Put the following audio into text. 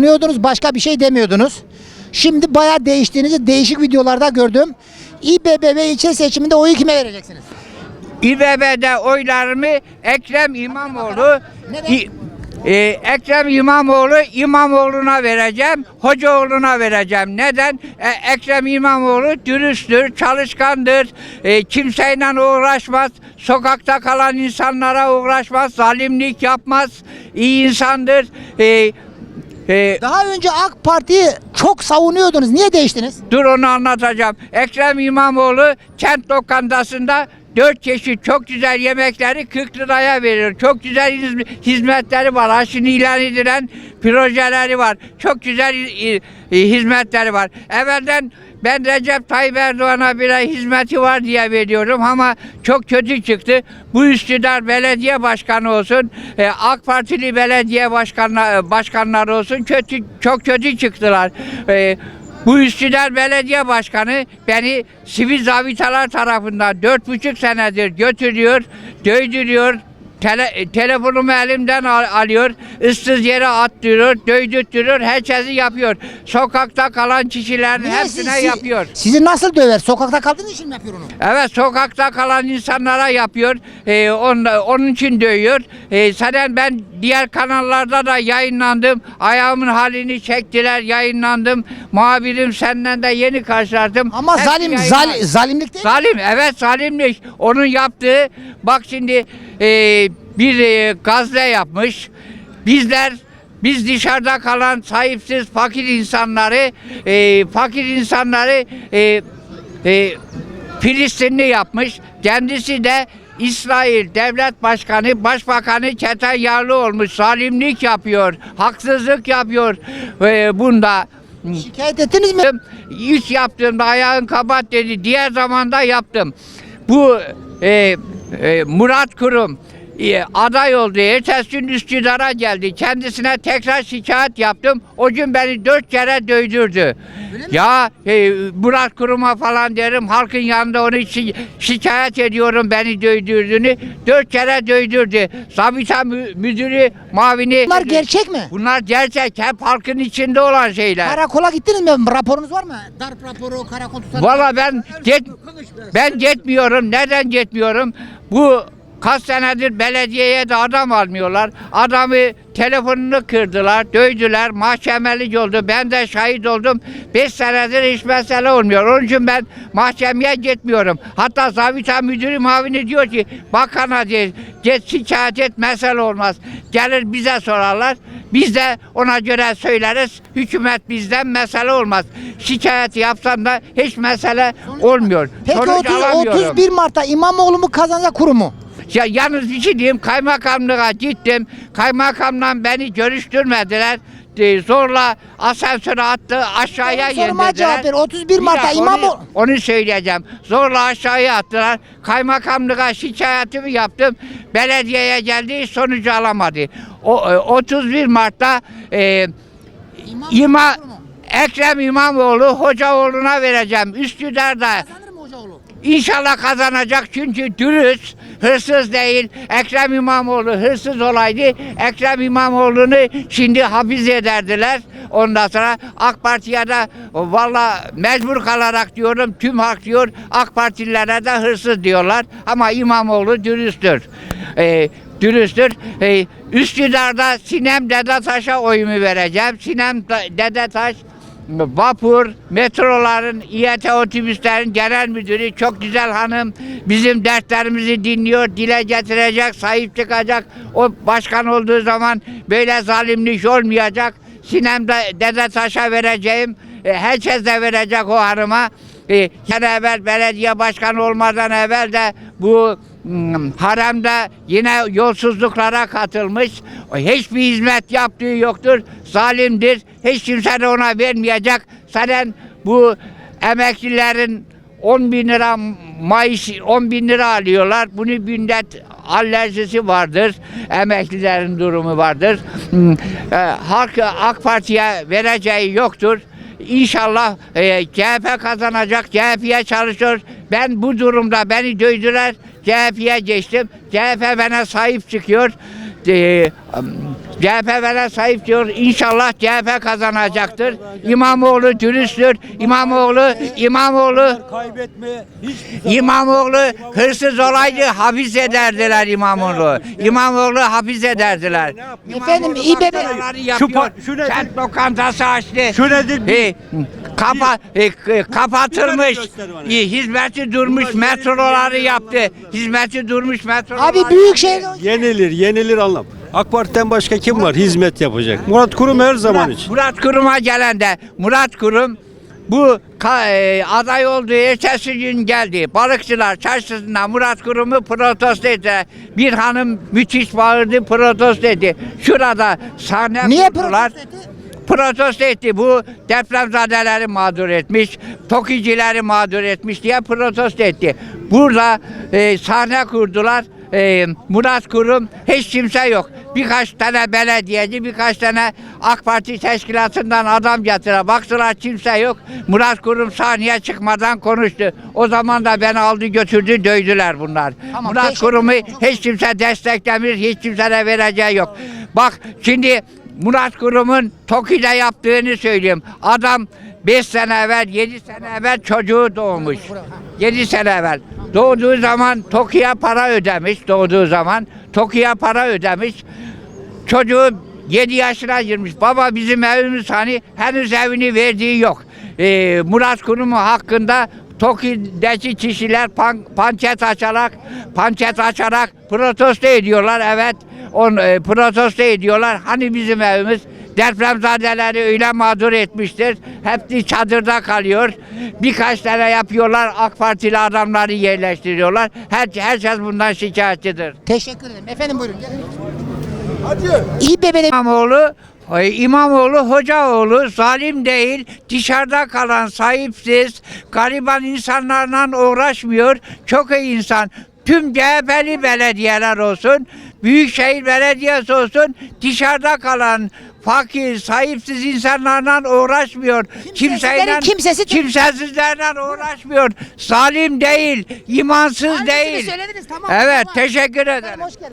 Unuyordunuz başka bir şey demiyordunuz. Şimdi bayağı değiştiğinizi değişik videolarda gördüm. İBB ve ilçe seçiminde oyu kime vereceksiniz? İBB'de oylarımı Ekrem İmamoğlu? İ- e, Ekrem İmamoğlu İmamoğlu'na vereceğim, Hocaoğlu'na vereceğim. Neden? E, Ekrem İmamoğlu dürüsttür, çalışkandır, e, kimseyle uğraşmaz, sokakta kalan insanlara uğraşmaz, zalimlik yapmaz, iyi insandır. E, e, Daha önce AK Parti'yi çok savunuyordunuz. Niye değiştiniz? Dur onu anlatacağım. Ekrem İmamoğlu kent lokantasında dört çeşit çok güzel yemekleri 40 liraya veriyor. Çok güzel hiz- hizmetleri var. Aşını ilan edilen projeleri var. Çok güzel hizmetleri var. Evvelden ben Recep Tayyip Erdoğan'a bir hizmeti var diye veriyorum ama çok kötü çıktı. Bu Üsküdar Belediye Başkanı olsun, e, AK Partili belediye başkanlar, başkanları olsun kötü çok kötü çıktılar. E, bu Üsküdar Belediye Başkanı beni sivil zabitalar tarafından dört buçuk senedir götürüyor, dövdürüyor, tele, telefonumu elimden al- alıyor, ıssız yere attırıyor, dövdürtüyor, herkesi yapıyor. Sokakta kalan kişilerin Niye hepsine siz- yapıyor. Sizi nasıl döver? Sokakta kaldığınız için mi yapıyor onu? Evet sokakta kalan insanlara yapıyor. Ee, onun, onun için dövüyor. Ee, zaten ben diğer kanallarda da yayınlandım. Ayağımın halini çektiler yayınlandım. Muhabirim senden de yeni karşılaştım. Ama Hepsi zalim, yayınlandı. zal, zalimlik değil mi? Zalim evet zalimlik. Onun yaptığı bak şimdi e, bir e, gazle yapmış. Bizler biz dışarıda kalan sahipsiz fakir insanları e, fakir insanları e, e, Filistinli yapmış. Kendisi de İsrail Devlet Başkanı, Başbakanı Netanyahu olmuş. Zalimlik yapıyor, haksızlık yapıyor e, bunda. Şikayet ettiniz mi? Yaptım. İlk yaptığımda ayağın kapat dedi. Diğer zamanda yaptım. Bu e, e, Murat Kurum e, aday oldu. Ertesi gün Üsküdar'a geldi. Kendisine tekrar şikayet yaptım. O gün beni dört kere dövdürdü. Ya e, Murat Kurum'a falan derim. Halkın yanında onu için şikayet ediyorum beni dövdürdüğünü. Dört kere dövdürdü. Zabita mü- müdürü, mavini. Bunlar gerçek mi? Bunlar gerçek. Hep halkın içinde olan şeyler. Karakola gittiniz mi? Raporunuz var mı? Darp raporu, karakol tutanı. Valla ben get, ben gitmiyorum. Neden gitmiyorum? Bu kaç senedir belediyeye de adam almıyorlar. Adamı telefonunu kırdılar, dövdüler, mahkemelik oldu. Ben de şahit oldum. 5 senedir hiç mesele olmuyor. Onun için ben mahkemeye gitmiyorum. Hatta zabita müdürü mavini diyor ki bakana diyor, git şikayet et mesele olmaz. Gelir bize sorarlar. Biz de ona göre söyleriz. Hükümet bizden mesele olmaz. Şikayet yapsam da hiç mesele olmuyor. Peki Sonuç 30, alamıyorum. 31 Mart'ta İmamoğlu mu kazanacak kurum mu? Ya yalnız bir şey diyeyim kaymakamlığa gittim. Kaymakamla beni görüştürmediler. Ee, Zorla asansöre attı aşağıya Benim soruma cevap ver. indirdiler. 31 Bir Mart'ta dakika, İmamoğlu... Onu, onu söyleyeceğim. Zorla aşağıya attılar. Kaymakamlığa şikayetimi yaptım. Belediyeye geldi sonucu alamadı. O, e, 31 Mart'ta e, İma, Ekrem İmamoğlu Hocaoğlu'na vereceğim. Üsküdar'da? İnşallah kazanacak çünkü dürüst, hırsız değil. Ekrem İmamoğlu hırsız olaydı. Ekrem İmamoğlu'nu şimdi hapis ederdiler. Ondan sonra AK Parti'ye de valla mecbur kalarak diyorum tüm halk diyor AK Partililere de hırsız diyorlar. Ama İmamoğlu dürüsttür. Ee, dürüsttür. Ee, Üsküdar'da Sinem Dedetaş'a oyumu vereceğim. Sinem Dedetaş vapur, metroların, İET otobüslerin genel müdürü çok güzel hanım. Bizim dertlerimizi dinliyor, dile getirecek, sahip çıkacak. O başkan olduğu zaman böyle zalimlik olmayacak. Sinem'de Dede Taş'a vereceğim. E, herkes de verecek o hanıma. E, sene evvel belediye başkanı olmadan evvel de bu haremde yine yolsuzluklara katılmış. Hiçbir hizmet yaptığı yoktur. Zalimdir. Hiç kimse de ona vermeyecek. Zaten bu emeklilerin 10 bin lira maaş 10 bin lira alıyorlar. Bunu millet alerjisi vardır. Emeklilerin durumu vardır. Hmm, e, halk AK Parti'ye vereceği yoktur. İnşallah e, CHP kazanacak. CHP'ye çalışıyor. Ben bu durumda beni dövdüler. CHP'ye geçtim. CHP bana sahip çıkıyor. E, CHP'lere sahip diyor. İnşallah CHP kazanacaktır. İmamoğlu dürüsttür. İmamoğlu, İmamoğlu Kaybetme hiçbir zaman. İmamoğlu hırsız olaydı hapis ederdiler İmamoğlu. İmamoğlu hapis ederdiler. Efendim, İBB Şu pa- şu nedir? Kent lokantası açtı. Şu nedir? E, kapa, e, k- kapatılmış. göster bana. E, hizmeti durmuş metroları yaptı. Hizmeti durmuş metroları Abi büyük şehir Yenilir, yenilir anlam. AK Parti'den başka kim var hizmet yapacak? Murat Kurum her zaman için. Murat Kurum'a gelen de Murat Kurum bu ka- e, aday olduğu ertesi gün geldi. Balıkçılar çarşısında Murat Kurum'u protesto etti. Bir hanım müthiş bağırdı protesto etti. Şurada sahne Niye kurdular. protesto etti? Protesto etti. Bu depremzadeleri mağdur etmiş, tokicileri mağdur etmiş diye protesto etti. Burada e, sahne kurdular. E, Murat Kurum hiç kimse yok. Birkaç tane belediyeci, birkaç tane AK Parti teşkilatından adam getire. Baktılar kimse yok. Murat Kurum sahneye çıkmadan konuştu. O zaman da beni aldı götürdü dövdüler bunlar. Tamam, Murat teşekkür Kurum'u hiç kimse desteklemir, hiç kimse de vereceği yok. Bak şimdi Murat Kurum'un TOKİ'de yaptığını söyleyeyim. Adam 5 sene evvel, 7 sene evvel çocuğu doğmuş. 7 sene evvel. Doğduğu zaman TOKİ'ye para ödemiş doğduğu zaman. TOKİ'ye para ödemiş. Çocuğu 7 yaşına girmiş. Baba bizim evimiz hani henüz evini verdiği yok. Ee, Murat Kurumu hakkında TOKİ'deki kişiler pan, pançet açarak pançet açarak protesto ediyorlar. Evet. On, e, protesto ediyorlar. Hani bizim evimiz depremzadeleri öyle mağdur etmiştir. Hepsi çadırda kalıyor. Birkaç tane yapıyorlar. AK Partili adamları yerleştiriyorlar. Her, herkes bundan şikayetçidir. Teşekkür ederim. Efendim buyurun. İBB'de İmamoğlu e, İmamoğlu Hocaoğlu zalim değil, dışarıda kalan sahipsiz, gariban insanlarla uğraşmıyor, çok iyi insan. Tüm CHP'li belediyeler olsun, Büyükşehir Belediyesi olsun, dışarıda kalan fakir, sahipsiz insanlarla uğraşmıyor. Kimsesizlerin kimsesi- kimsesizlerle uğraşmıyor. Zalim değil, imansız Hangisini değil. söylediniz? Tamam, Evet, tamam. teşekkür ederim. Hoş geldin.